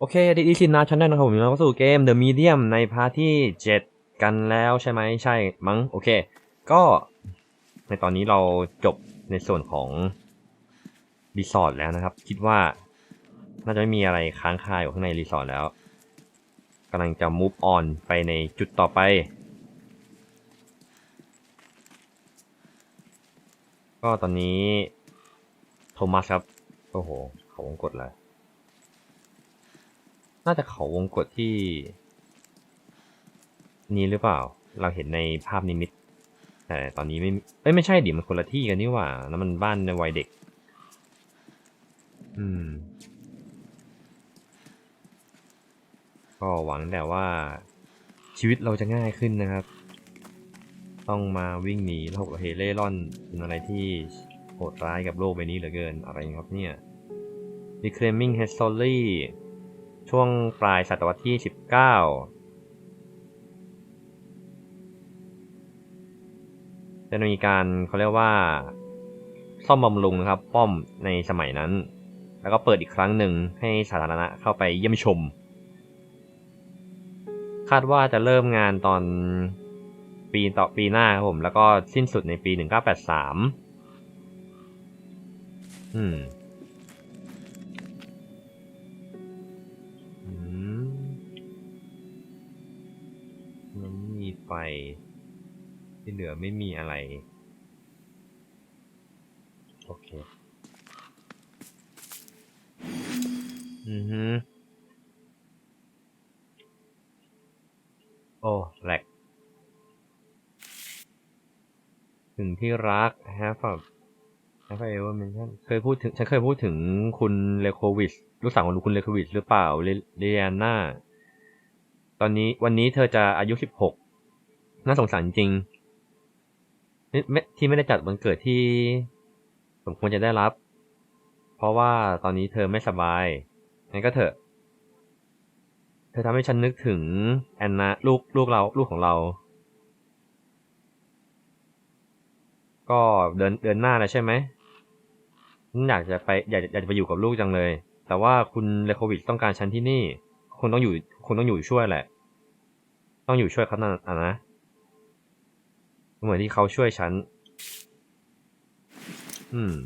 โอเคดีดีสินะฉันได้นะครับผมเราก็สู่เกม The Medium ในพาร์ทที่ 7 กันแล้วใช่ไหมใช่มั้งโอเค ก็ในตอนนี้เราจบในส่วนของรีสอร์ทแล้วนะครับ คิดว่าน่าจะไม่มีอะไรค้างคาอยู่ข้างในรีสอร์ทแล้วกำลังจะ move on ไปในจุดต่อไป ก็ตอนนี้ โทมัสครับ โอ้โห เขาวงกดแล้ว น่าจะเขาวงกดที่ นี้หรือเปล่า เราเห็นในภาพนิมิต แต่ตอนนี้ไม่เอ้ยไม่ใช่ดิมันคนละที่กันนี่หว่า แล้วมันบ้านในวัยเด็ก อืม ก็หวังแต่ว่าชีวิตเราจะง่ายขึ้นนะครับ ต้องมาวิ่งหนีโลกเหเล่ร่อนเป็นอะไรที่โหดร้ายกับโลกใบนี้เหลือเกินอะไรครับเนี่ย Reclaiming History ช่วงปลายศตวรรษที่ 19 จะมีการเขาเรียกว่า ซ่อมบำรุงนะครับ ป้อมในสมัยนั้น แล้วก็เปิดอีกครั้งหนึ่งให้สาธารณะเข้าไปเยี่ยมชม คาดว่าจะเริ่มงานตอนปีต่อปีหน้าครับผม แล้วก็สิ้นสุดในปี 1983 อืม ไฟ ที่เหลือไม่มีอะไร โอเค อือฮึโอ้แหลกถึงที่รัก have a have a ever mention เคยพูดถึง ฉันเคยพูดถึงคุณเลโควิชลูกสาวของคุณเลโควิชหรือเปล่าเรเรียนาตอนนี้วันนี้เธอจะอายุสิบหก น่าสงสารจริงที่ไม่ได้จัดวันเกิดที่สมควรจะได้รับ เพราะว่าตอนนี้เธอไม่สบายงั้นก็เถอะ เธอทำให้ฉันนึกถึงแอนนาลูกลูกเราลูกของเรา ก็เดินเดินหน้าแล้วใช่ไหมฉันอยากจะไปอยากอยากจะไปอยู่กับลูกจังเลย แต่ว่าคุณเลโควิชต้องการฉันที่นี่ คุณต้องอยู่คุณต้องอยู่ช่วยแหละ ต้องอยู่ช่วยเขานั่นอะนะ เหมือนที่เขาช่วยฉัน อืม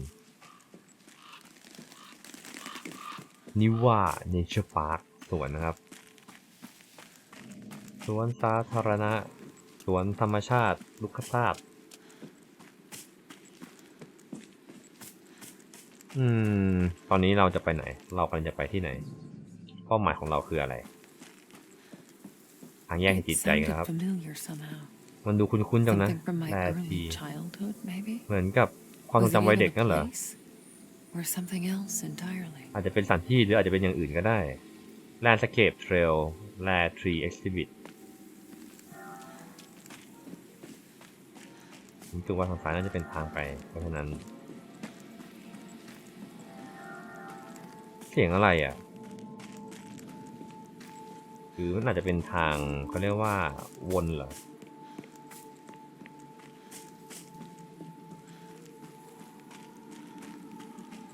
นิว่าเนเจอร์พาร์คสวนนะครับ สวนสาธารณะ สวนธรรมชาติ ลุกชาติอืม ตอนนี้เราจะไปไหน เรากำลังจะไปที่ไหน เป้าหมายของเราคืออะไร ทางแยกห่ง It จิตใจ sounded ครับ มันดูคุ้นๆจังนะ Something from my แล early ที childhood, maybe? เหมือนกับความทรง Was it จำวัย even เด็ก a นั่นเหรอ place? Or something else entirely? อาจจะเป็นสถานที่หรืออาจจะเป็นอย่างอื่นก็ได้ Landscape Trail l a Tree Exhibit ผมคิดว่าทางซ้ายน่าจะเป็นทางไป เพราะฉะนั้น เสียงอะไรอะหรือมันอาจจะเป็นทางเขาเรียกว่าวนเหรอ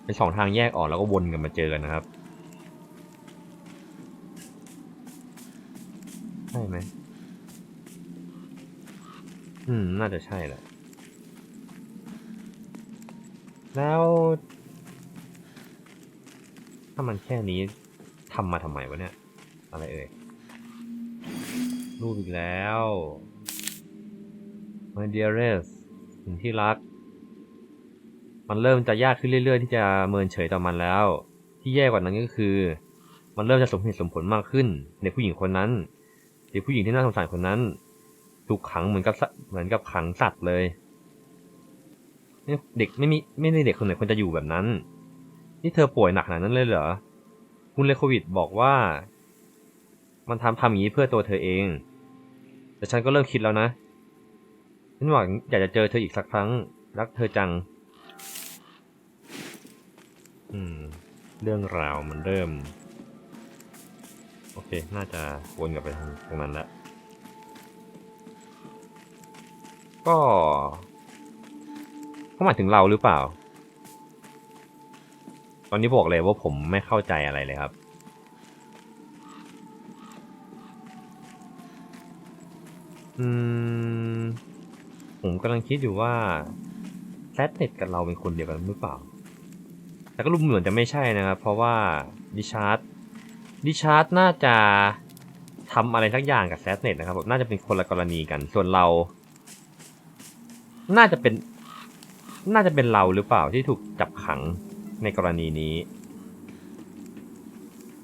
เป็นสองทางแยกออกแล้วก็วนกันมาเจอกันนะครับใช่ไหมอืม น่าจะใช่แหละ แล้ว ถ้ามันแค่นี้ทำมาทำไมวะเนี่ย อะไรเอ่ยรูปอีกแล้ว My dearest ถึงที่รัก มันเริ่มจะยากขึ้นเรื่อย ๆ ที่จะเมินเฉยต่อมันแล้ว ที่แย่กว่านั้นก็คือ มันเริ่มจะสมเหตุสมผลมากขึ้น ในผู้หญิงคนนั้นเด็กผู้หญิงที่น่าสงสารคนนั้นถูกขังเหมือนกับสเหมือนกับขังสัตว์เลยเด็กไม่มีไม่ได้เด็กคนไหนควรจะอยู่แบบนั้น นี่เธอป่วยหนักขนาดนั้นเลยเหรอคุณเลโควิดบอกว่า มันทำทำอย่างนี้เพื่อตัวเธอเอง แต่ฉันก็เริ่มคิดแล้วนะฉันหวังอยากจะเจอเธออีกสักครั้ง รักเธอจัง เรื่องราวมันเริ่ม โอเค น่าจะวนกลับไปทางตรงนั้นแล้วก็เขาหมายถึงเราหรือเปล่า ตอนนี้บอกเลยว่าผมไม่เข้าใจอะไรเลยครับ อืม ผมกำลังคิดอยู่ว่าแซดเน็ตกับเราเป็นคนเดียวกันหรือเปล่า แต่ก็รู้เหมือนจะไม่ใช่นะครับ เพราะว่าดิชาร์ดดิชาร์ดน่าจะทำอะไรสักอย่างกับแซดเน็ตนะครับน่าจะเป็นคนละกรณีกัน ส่วนเรา น่าจะเป็น น่าจะเป็นเราหรือเปล่าที่ถูกจับขังในกรณีนี้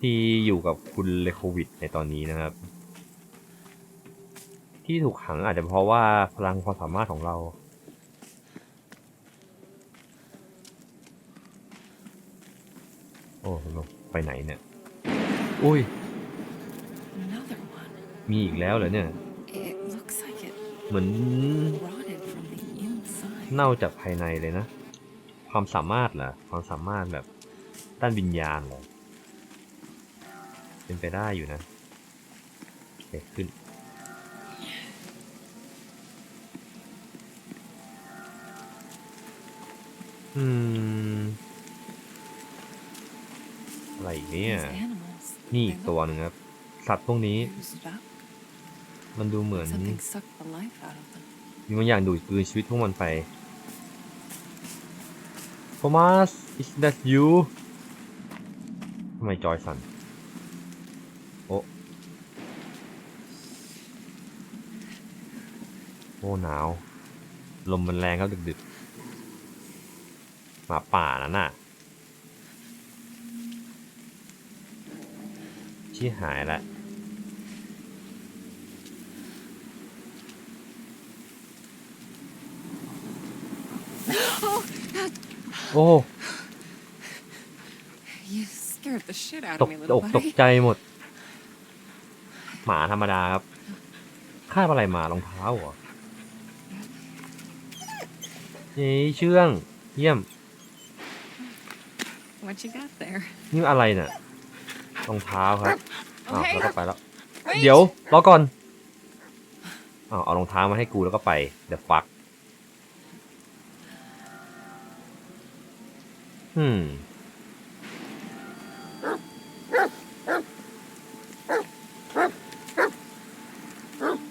ที่อยู่กับคุณเลโควิดในตอนนี้นะครับ ที่ถูกขังอาจจะเพราะว่าพลังความสามารถของเรา โอ้เรา ไปไหนเนี่ย อุ้ย Another one. มีอีกแล้วเหรอเนี่ย It looks like it เหมือน rotted from the inside. เน่าจากภายในเลยนะ ความสามารถเหรอ ความสามารถแบบด้านวิญญาณเหรอ เป็นไปได้อยู่นะโอเคขึ้นอืม เนี่ย These animals. นี่ they อีกตัว look หนึ่งครับ สัตว์พวกนี้ used up. มันดูเหมือน Something sucked the life out of them. มีบางอย่างดูดกลืนชีวิตพวกมันไปโทมัส is that you ทำไมจอยสั่นโอ้โอ้หนาว ลมมันแรงครับดึกๆหมาป่านั่นน่ะ ชี้หายแล้วโอ้ You scared the shit out ต of ก me, ต little กตก buddy. ใจหมด หมาธรรมดาครับคาบอะไรมารองเท้าเหรอเย้เชื่อง เยี่ยม What you got there? นี่อะไรเนี่ย รองเท้าครับอ้าว Okay. แล้วก็ไปแล้ว Wait. เดี๋ยวรอก่อนอ้าวเอารองเท้ามาให้กูแล้วก็ไปเดี๋ยวฟักอืม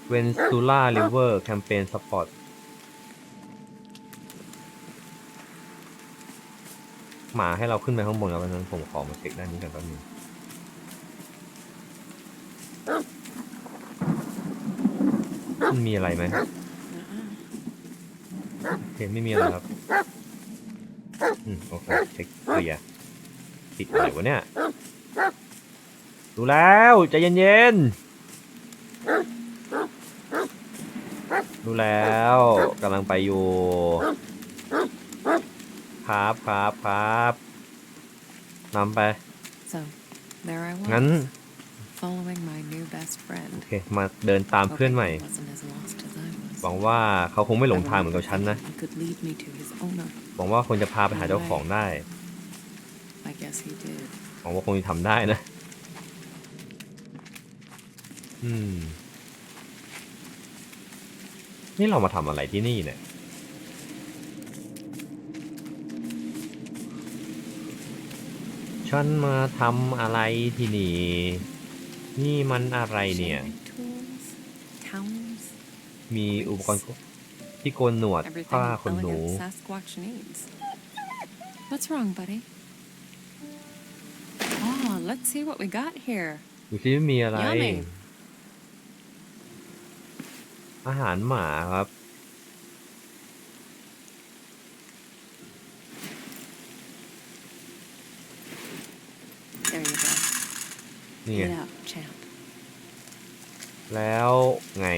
เวนซูล่าริเวอร์แคมเปญสปอร์ตหมาให้เราขึ้นไปข้างบนแล้วเพราะฉะนั้นผมขอมาเช็คด้านนี้ก่อนแป๊บนึง มันมีอะไรไหม Uh-uh. โอเคไม่มีอะไรครับอืมโอเคเช็คเคลียร์ติดอะไรวะเนี่ยดูแล้วใจเย็นๆดูแล้วกำลังไปอยู่ครับครับครับนำไป So, there I was. งั้น Following my new best friend. โอเคมาเดินตามเพื่อน Hoping ใหม่ หวังว่าเขาคงไม่หลงทางเหมือนกับฉันนะ He could lead me to his owner. หวังว่าคงจะพาไปหาเจ้าของได้ I guess he did. หวังว่าคงจะทำได้นะ อืม นี่เรามาทำอะไรที่นี่เนี่ย ฉันมาทำอะไรที่นี่ นี่มันอะไรเนี่ย Shaving tools, towels, มีอุปกรณ์ที่โกนหนวด everything ผ้า an ขนหนู elegant Sasquatch needs. What's wrong, buddy? Oh, let's see what we got here. ดูซิมีอะไร Yummy อาหารหมาครับ There you go. นี่ไง Eat up, champ. แล้วไง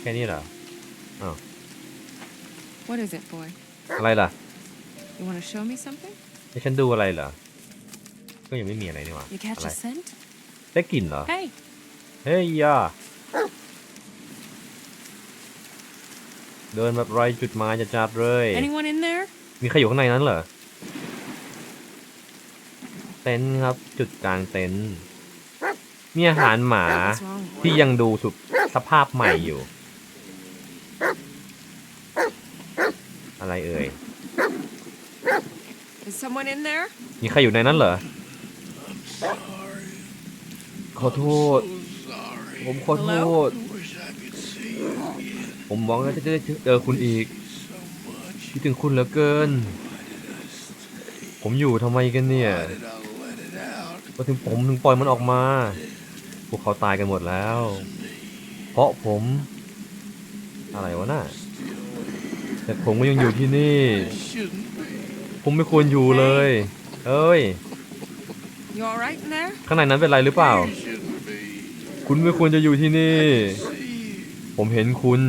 แค่นี้เหรอ What is it, boy? อะไรล่ะ You want to show me something? ให้ฉันดูอะไรเหรอ ก็ยังไม่มีอะไรนี่หว่า You catch อะไร a scent? ได้กลิ่นเหรอ Hey, เฮ้ยยาเดินแบบไรจุดหมายจะจัดเลย anyone in there? มีใครอยู่ข้างในนั้นเหรอ เต็นท์ครับ จุดกลางเต็นท์มีอาหารหมา What's wrong? ที่ยังดูสุขสภาพใหม่อยู่ อะไรเอ่ย Is someone in there? มีใครอยู่ในนั้นเหรอ ขอโทษ sorry. ผมขอโท Hello? ษผมหวังว่าจะได้เจอคุณอีกคิดถึงคุณเหลือเกิน ผมอยู่ทำไมกันเนี่ยก็ถึงผมถึงปล่อยมันออกมา พวกเขาตายกันหมดแล้ว เพราะผม อะไรวะน่ะแต่ผมก็ยังอยู่ที่นี่ ผมไม่ควรอยู่เลย เอ้ย You all right in there? ข้างในนั้นเป็นไรหรือเปล่า คุณไม่ควรจะอยู่ที่นี่ ผมเห็นคุณ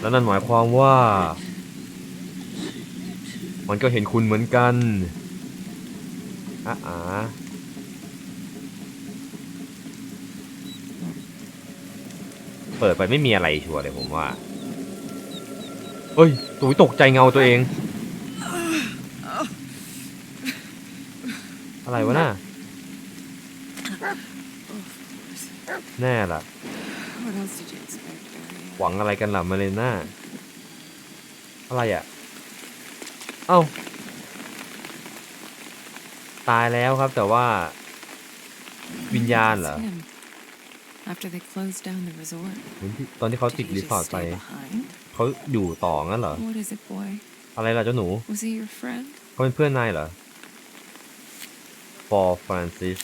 แล้วนั่นหมายความว่า มันก็เห็นคุณเหมือนกันอะอ่าเปิดไปไม่มีอะไรชัวร์เลยผมว่าเฮ้ยตัวตกใจเงาตัวเอง อะไรวะน่ะแน่ล่ะ What else did you expect, Ariel? หวังอะไรกันล่ะมาเลน่าอะไรอะ เอ้า ตายแล้วครับแต่ว่า วิญญาณเหรอ It's him. After they closed down the resort, เหมือนที่ตอนที่เขาติด did he รี just สอร์ทไป stay behind? เขาอยู่ต่องั้นเหรอ What is it, boy? อะไรล่ะเจ้าหนู Was he your friend? เขาเป็นเพื่อนนายเหรอ For Francis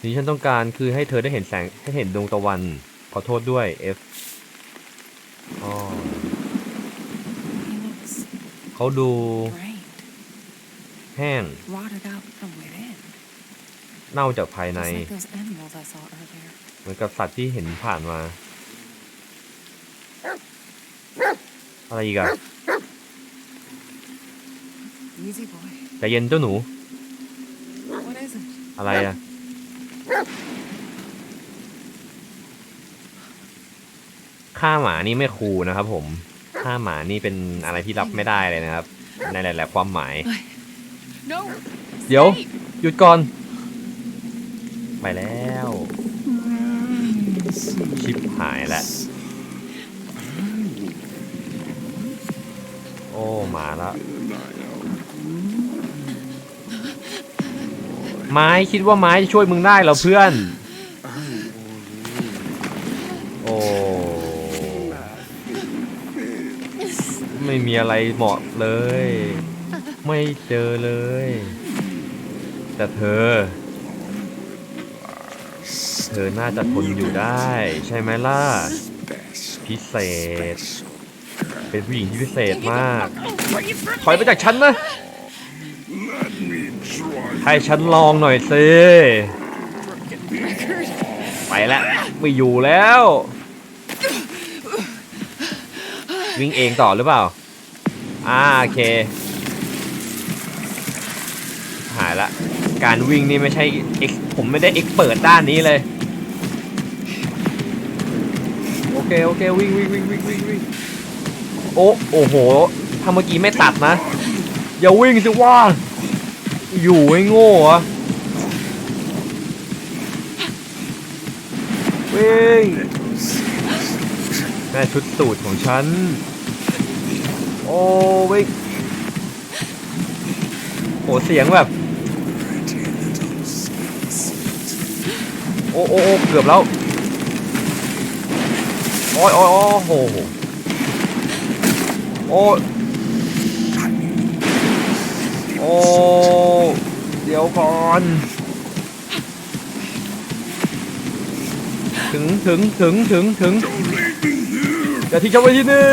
สิ่งที่ฉันต้องการคือให้เธอได้เห็นแสงให้เห็นดวงตะวัน ขอโทษด้วย F อ๋อเขาดูแห้งเน่าจากภายใน เหมือนกับสัตว์ที่เห็นผ่านมา อะไรอีกอะ Easy, boy. ใจเย็นเจ้าหนู What is it? อะไรอะฆ่าหมานี่ไม่คูลนะครับผมฆ่าหมานี่เป็นอะไรที่รับไม่ได้เลยนะครับ ในหลาย ๆ ความหมาย No. เดี๋ยว stay. หยุดก่อน ไปแล้ว ชิปหายแล้ว หมาละไม้คิดว่าไม้จะช่วยมึงได้เหรอเพื่อน โอ้ไม่มีอะไรเหมาะเลย ไม่เจอเลย แต่เธอ เธอน่าจะทนอยู่ได้ ใช่ไหมล่ะ พิเศษ เป็นผู้หญิงที่พิเศษมาก ถอยไปจากฉันนะให้ฉันลองหน่อยสิไปแล้วไม่อยู่แล้ว วิ่งเองต่อหรือเปล่าอ่าโอเค หายละ การวิ่งนี่ไม่ใช่ผมไม่ได้ X เปิดด้านนี้เลย โอเค โอเค วิ่งวิ่งวิ่งวิ่งวิ่งวิ่ง โอ้โอ้โหถ้าเมื่อกี้ไม่ตัดนะ อย่าวิ่งสิว่า อยู่ให้โง่อะวิ่งแม่ชุดสูตรของฉัน โอ้วิ่งโอ้เสียงแบบ โอ้โอ้โอ้เกือบแล้ว โอ้ยโอ้ยโอ้โห โอ้ยโอ้เดี๋ยวก่อน ถึงถึงถึงถึงถึงอย่าทิ้งฉันไว้ที่นี่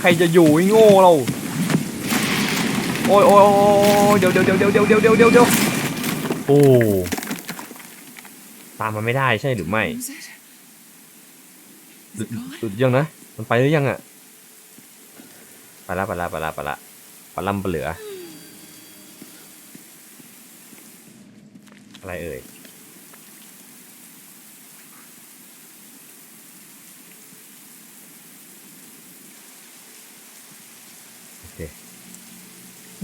ใครจะอยู่ไอ้โง่เราโอ้ยโอ้ยโอ้ยเดี๋ยวเดี๋ยวเดี๋ยวเดี๋ยวเดี๋ยวเดี๋ยวเดี๋ยวเดี๋ยวโอ้ตามมันไม่ได้ใช่หรือไม่ Who's it? หลุ Is ด it gone? หลุดยังนะ มันไปหรือยังอะไปละไปละไปละไปละปลาล่ำปเหลือ อะไรเอ่ย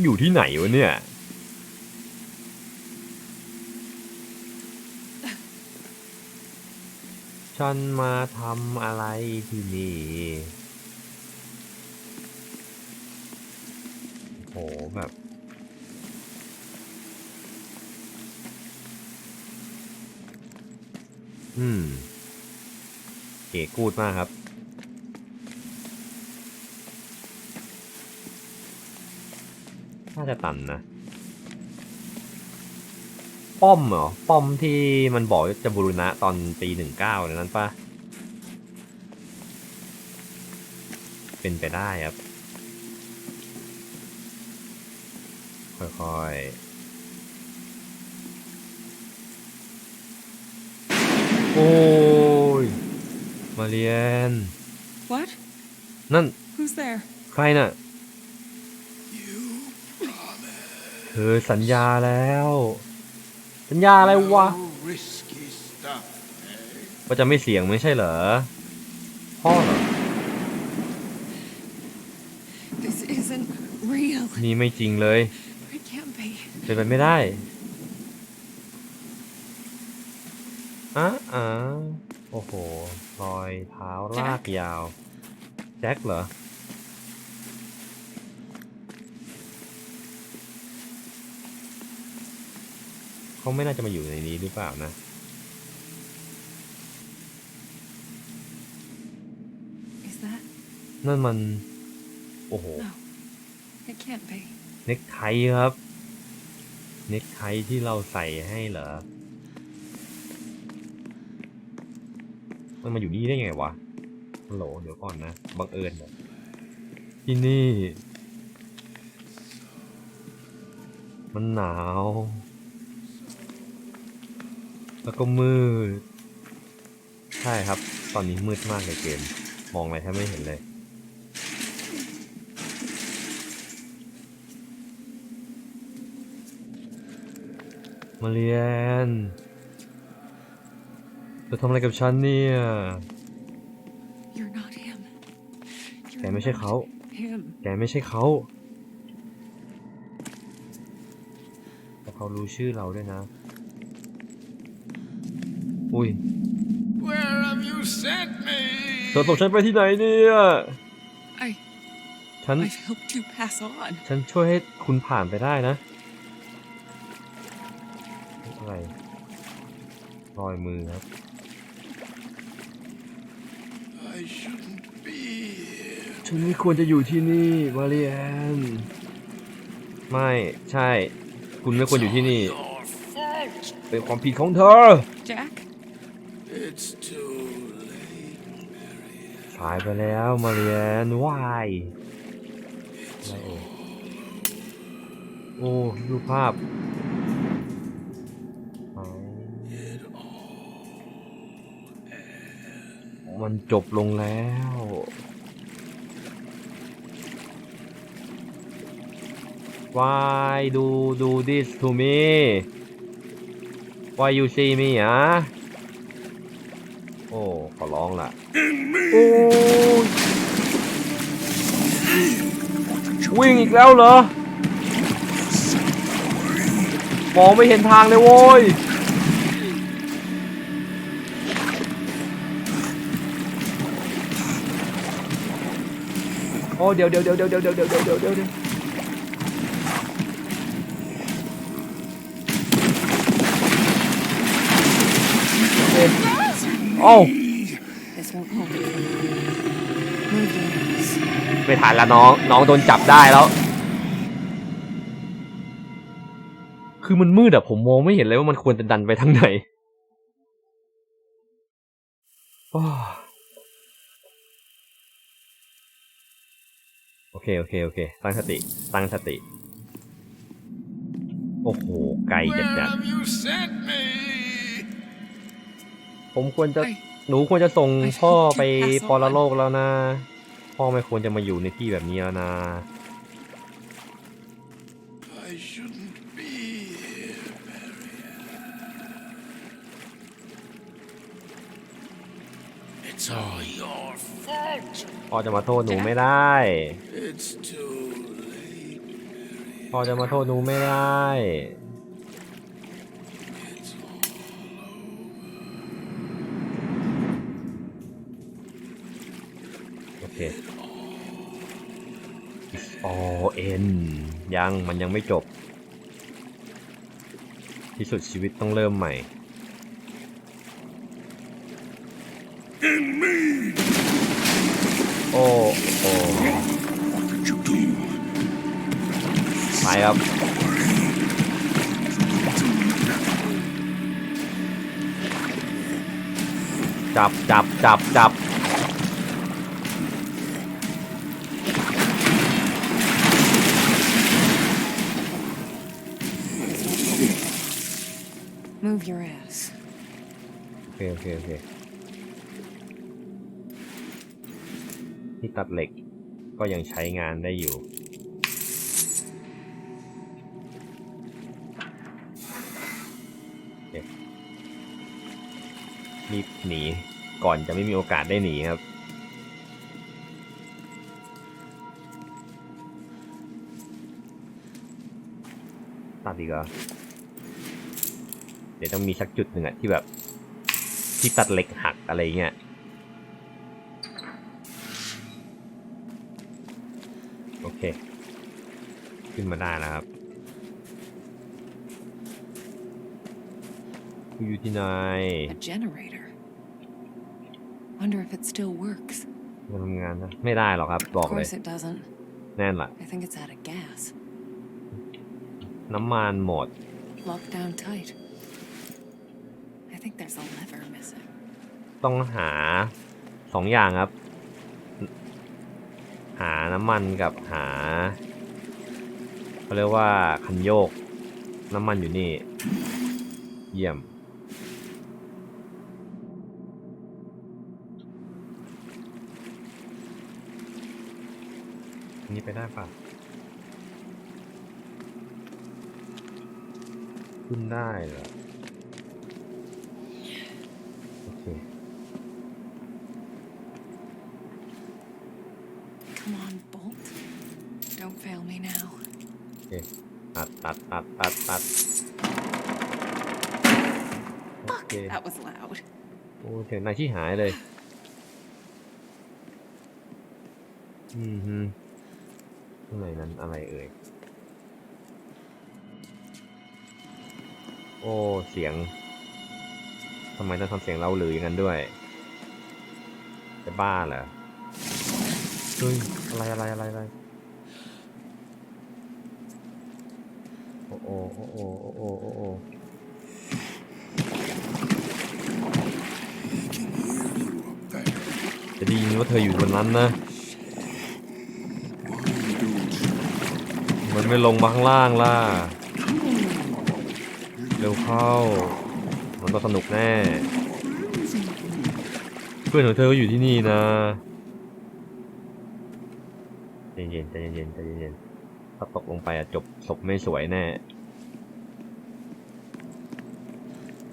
อยู่ที่ไหนวะเนี่ย ฉันมาทำอะไรที่นี่ โหแบบ อืม เก๋กูดมากครับ น่าจะตันนะ ป้อมเหรอ ป้อมที่มันบอกจะบูรณะตอนปีหนึ่งเก้านั้นปะเป็นไปได้ครับ ค่อยๆ โอ้ย มาเรียน What? นั่น Who's there? ใครน่ะ เธอสัญญาแล้ว สัญญาอะไรวะ No risky stuff, eh? ว่าจะไม่เสี่ยงไม่ใช่เหรอ พ่อเหรอ This isn't real. นี่ไม่จริงเลย It can't be. เป็นไปไม่ได้อะอะโอ้โหรอยเท้าลากยาว แจ็คเหรอ เขาไม่น่าจะมาอยู่ในนี้หรือเปล่านะ Is that? นั่นมัน โอ้โห No. It can't be. เน็กไทครับ เน็กไทที่เราใส่ให้เหรอ มันมาอยู่นี่ได้ไงวะฮัลโหลเดี๋ยวก่อนนะ บังเอิญเหรอที่นี่ มันหนาว แล้วก็มืด ใช่ครับ ตอนนี้มืดมากเลยเกม มองอะไรแทบไม่เห็นเลย มาเรียนเธอทำอะไรกับฉันเนี่ย You're not him. แก You're ไม่ใช่เขา not him. แกไม่ใช่เขาแต่เขารู้ชื่อเราด้วยนะ อุ้ย Where have you sent me? เธอส่งฉันไปที่ไหนเนี่ย I ฉัน I've helped you pass on. ฉันช่วยให้คุณผ่านไปได้นะ อะไร รอยมือครับ I shouldn't be here. ฉันไม่ควรจะอยู่ที่นี่มาเรียนไม่ ใช่ คุณไม่ควรอยู่ที่นี่ Your fault. เป็นความผิดของเธอายไปแล้วมาเรียนวายโอ้ดูภาพมันจบลงแล้ว Why do do this to me Why you see me อะโอ้ ขอร้องล่ะ โอ้ยวิ่งอีกแล้วเหรอ มองไม่เห็นทางเลยโว้ย โอ้เดี๋ยวเดี๋ยวเดี๋ยวเดี๋ยวเดี๋ยวเดี๋ยวเดี๋ยวเดี๋ยวเดี๋ยวเดี๋ยวโอ้ This won't hold it. Move your knees. ไม่ทันละน้อง น้องโดนจับได้แล้ว คือมันมืดอะผมมองไม่เห็นเลยว่ามันควรจะดันไปทางไหนอ้าวโอเค โอเค โอเค ตั้งสติ ตั้งสติ โอ้โห ไกลจัด Where จัด have you sent me? ผมควรจะ I หนูควรจะส่ง I พ่อ hope you ไป pass ปรโลกแล้วนะ พ่อไม่ควรจะมาอยู่ในที่แบบนี้แล้วนะ I shouldn't be here, Marianne. It's all your fault. พ่อจะมาโทษหนูไม่ได้ It's too late. พ่อจะมาโทษหนูไม่ได้ It's all โอเค It's อ๋อเอ็นยังมันยังไม่จบ ที่สุดชีวิตต้องเริ่มใหม่ โอ้โอ้ What did you do? ไปครับจับจับจับจับ Move your ass. โอเคโอเคโอเคที่ตัดเหล็กก็ยังใช้งานได้อยู่ รีบหนีก่อนจะไม่มีโอกาสได้หนีครับตัดดีกว่าเดี๋ยวต้องมีสักจุดหนึ่งอะที่แบบ ที่ตัดเหล็กหักอะไรเงี้ยโอเค ขึ้นมาได้แล้วครับกูอยู่ที่ไหน A generator. Wonder if it still works. มาทำงานนะไม่ได้หรอกครับบอ Of กเลย course it doesn't. แน่นละ I think it's out of gas. น้ำมันหมด Locked down tight. Think there's a lever missing. ต้องหาสองอย่างครับ หาน้ำมันกับหาเขาเรียกว่าคันโยก น้ำมันอยู่นี่ เยี่ยม อันนี้ไปได้ปะขึ้นได้เหรอเค Come on, Bolt. Don't fail me now. โอเคตัดตัดตัดตัดตัดโอ Fuck, เค that was loud. โอ้เสียงนายที่หายเลย อืมฮึข้างในนั้นอะไรเอ่ย โอ้ เสียง ทำไมต้องทำเสียงเล่าหรืออย่างนั้นด้วย จะบ้าเหรอเเฮ้ยอะไรอะไรอะไรอะไรโอ้โอ้โอ้โอ้โอ้โอ้โอ้จะได้ยินว่าเธออยู่บนนั้นนะ มันไม่ลงมาข้างล่างล่ะ เร็วเข้า มันต้องสนุกแน่ เพื่อนของเธอก็อยู่ที่นี่นะ ใจเย็นๆใจเย็นๆใจเย็นๆถ้าตกลงไปอะจบศพไม่สวยแน่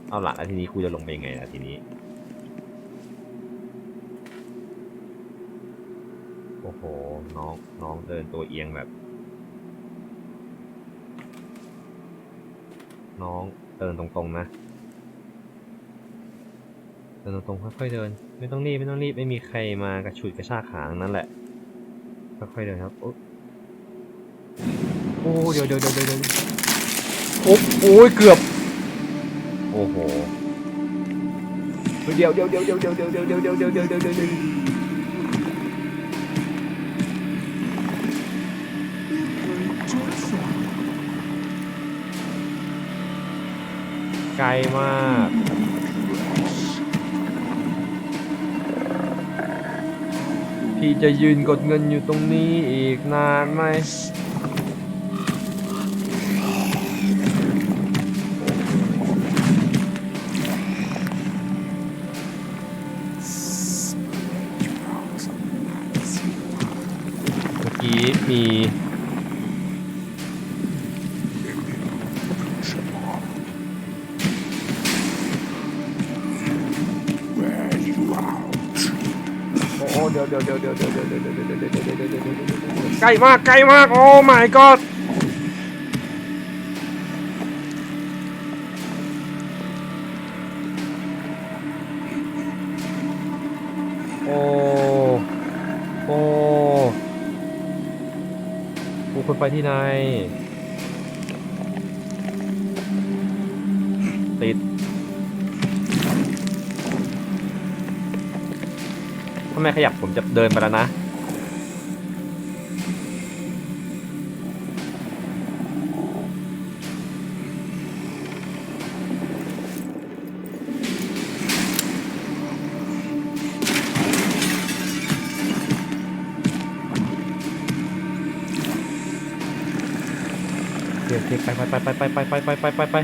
เอาละแล้วทีนี้กูจะลงไปยังไงล่ะทีนี้ โอ้โห น้องน้องเดินตัวเอียงแบบ น้องเดินตรงๆนะเดินตรงๆค่อยๆเดิน ไม่ต้องรีบไม่ต้องรีบไม่มีใครมากระฉุดกระชากขาทั้งนั้นแหละ ค่อยๆเดินครับโอ้โอ้เดี๋ยวเดี๋ยวเดี๋ยวเดี๋ยวโอ้โอ้ยเกือบ โอ้โห เดี๋ยวเดี๋ยวเดี๋ยวเดี๋ยวเดี๋ยวเดี๋ยวเดี๋ยวเดี๋ยวเดี๋ยวเดี๋ยวเดี๋ยวเดี๋ยวเดี๋ยวไกลมาก พี่จะยืนกดเงินอยู่ตรงนี้อีกนานไหมเมื่อกี้มี ล้มากใกล้มาก โอ้ my god โอ้ โอ้พ่นไฟที่ไหน ติด ถ้าไม่ขยับผมจะเดินไปแล้วนะ ไปไปไปไปไปไปไปไปไป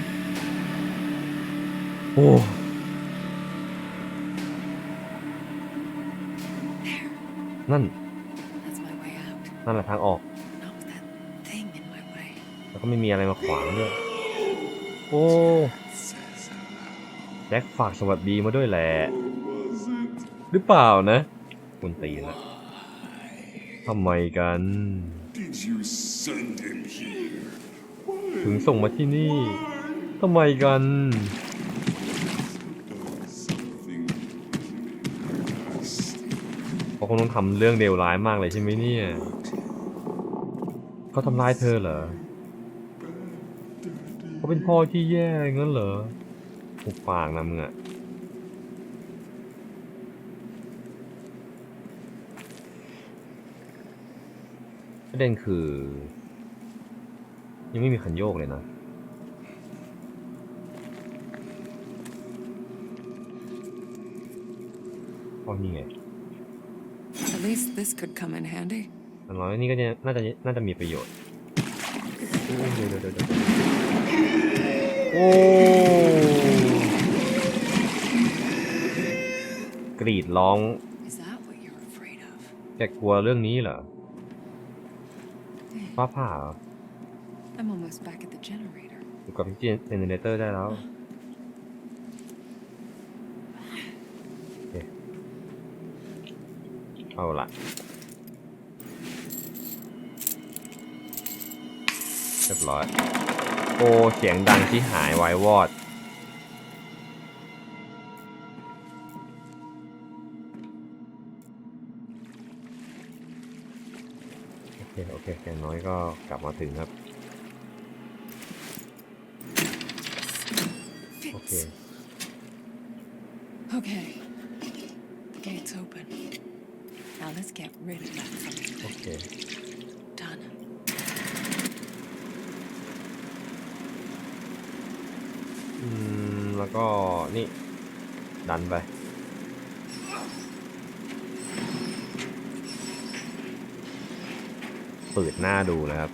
โอ้นั่น นั่นแหละทางออกแล้วก็ไม่มีอะไรมาขวางด้วย โอ้แจ็คฝากสวัสดีมาด้วยแหละ หรือเปล่านะคุณตีนะทำไมกัน ถึงส่งมาที่นี่ทำไมกัน Something nasty. เขาคงต้องทำเรื่องเลวร้ายมากเลยใช่ไหมเนี่ย เขาทำร้ายเธอเหรอ เขาเป็นพ่อที่แย่งั้นเหรอหุบปากนะมึงอะประเด็นคือ ยังไม่มีคันโยกเลยนะ อ๋อนี่ไง At least this could come in handy. อย่างน้อยนี่ก็จะน่าจะน่าจะมีประโยชน์ โอ้เดี๋ยวเดี๋ยวเดี๋ยวเดี๋ยวโอ้กรีดร้อง Is that what you're afraid of? แกกลัวเรื่องนี้เหรอฟ้าผ่าเหรอ I'm almost back at the generator. อยู่กับพี่เจเนเรเตอร์ได้แล้วโอเคเอาละเรียบร้อย โอ้เสียงดังที่หายวายวอด โอเค โอเคอย่างน้อยก็กลับมาถึงครับ โอ เค Fits. Okay. The gate's open. Now let's get rid of that โอ fucking เค thing. Done. อืม แล้วก็นี่ ดันไป เปิดหน้าดูนะครับ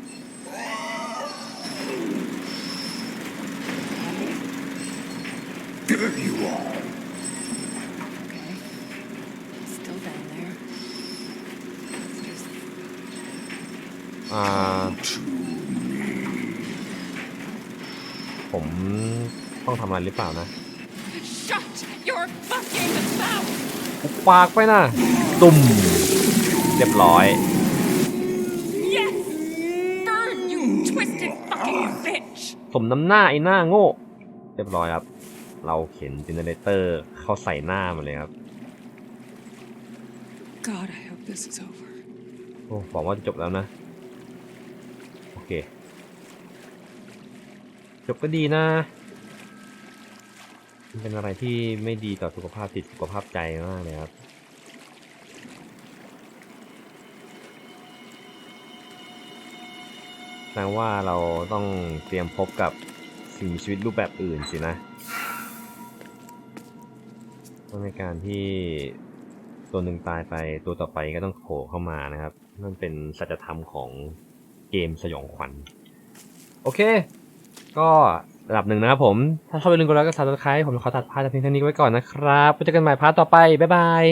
There you are. Okay. Still down there. Let's just อ่า To ผมต้องทำอะไรหรือเปล่านะ shut your fucking mouth. ปุบปากไปนะ ตุ่ม เรียบร้อย Yes. Burn you twisted fucking bitch. สมน้ำหน้าไอ้หน้าโง่ เรียบร้อยครับ เราเข็นเจเนเรเตอร์เข้าใส่หน้ามันเลยครับ God, I hope this is over. โอ้บอกว่าจะจบแล้วนะ โอเค จบก็ดีนะ มันเป็นอะไรที่ไม่ดีต่อสุขภาพจิตสุขภาพใจมากเลยครับแสดงว่าเราต้องเตรียมพบกับสิ่งมีชีวิตรูปแบบอื่นสินะ เพราในการที่ตัวหนึ่งตายไปตัวต่อไปก็ต้องโผล่เข้ามานะครับนั่นเป็นสัจธรรมของเกมสยองขวัญ โอเค ก็ระดับหนึ่งนะครับผม ถ้าชอบอย่าลืมกดไลค์กดซับสไครต์ผมขอตัดพาร์ทเพียงเท่านี้ไว้ก่อนนะครับไว้เจอกันใหม่พาร์ทต่อไป บ๊ายบาย